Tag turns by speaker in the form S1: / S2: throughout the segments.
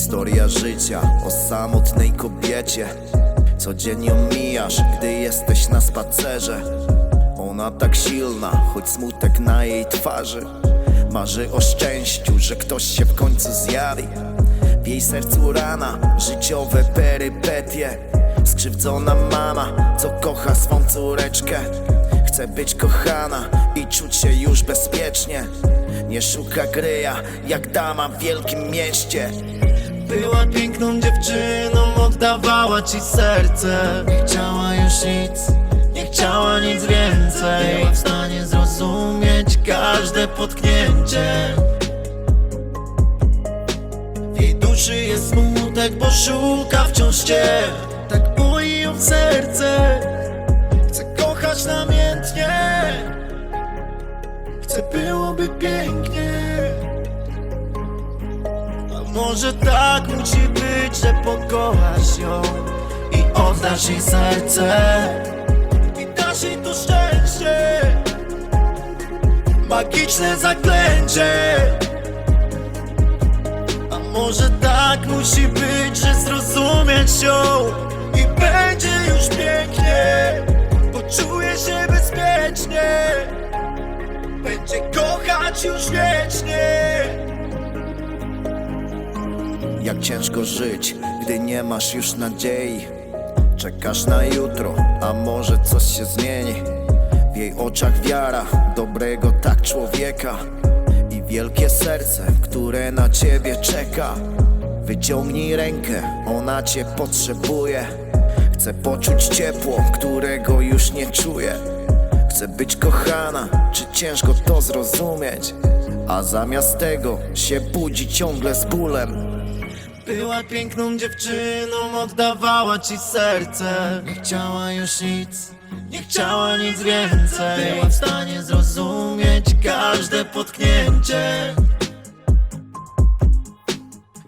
S1: Historia życia o samotnej kobiecie. Codziennie mijasz, gdy jesteś na spacerze. Ona tak silna, choć smutek na jej twarzy. Marzy o szczęściu, że ktoś się w końcu zjawi. W jej sercu rana, życiowe perypetie. Skrzywdzona mama, co kocha swą córeczkę. Chce być kochana i czuć się już bezpiecznie. Nie szuka gryja, jak dama w wielkim mieście
S2: Była piękną dziewczyną, oddawała ci serce. Nie chciała już nic, nie chciała nic więcej. Była w stanie zrozumieć każde potknięcie. W jej duszy jest smutek, bo szuka wciąż cię. Tak boi ją serce. Chce kochać namiętnie. Chce byłoby pięknie może tak musi być, że pokochasz ją I oddasz jej serce. I dasz jej to szczęście. Magiczne zaklęcie. A może tak musi być, że zrozumieć ją I będzie już pięknie. Poczuje się bezpiecznie. Będzie kochać już wiecznie
S1: Jak ciężko żyć, gdy nie masz już nadziei. Czekasz na jutro, a może coś się zmieni. W jej oczach wiara dobrego tak człowieka I wielkie serce, które na ciebie czeka. Wyciągnij rękę, ona cię potrzebuje. Chcę poczuć ciepło, którego już nie czuję. Chcę być kochana, czy ciężko to zrozumieć? A zamiast tego się budzi ciągle z bólem
S2: Była piękną dziewczyną, oddawała ci serce. Nie chciała już nic, nie chciała nic więcej. Była w stanie zrozumieć każde potknięcie.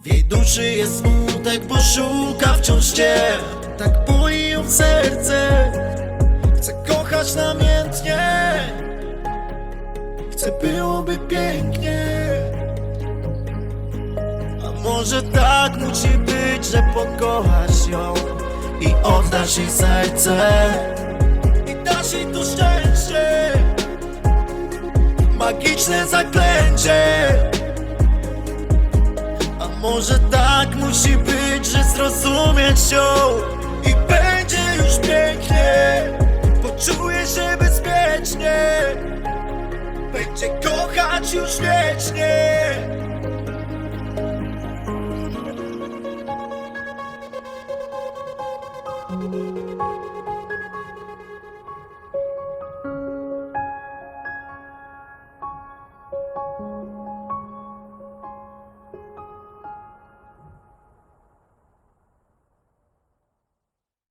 S2: W jej duszy jest smutek, bo szuka wciąż cię. Tak boi ją serce. Chce kochać namiętnie. Chce byłoby pięknie może tak musi być, że pokochasz ją I oddasz jej serce. I dasz jej to szczęście. Magiczne zaklęcie. A może tak musi być, że zrozumieć ją I będzie już pięknie. Poczuje się bezpiecznie. Będzie kochać już wiecznie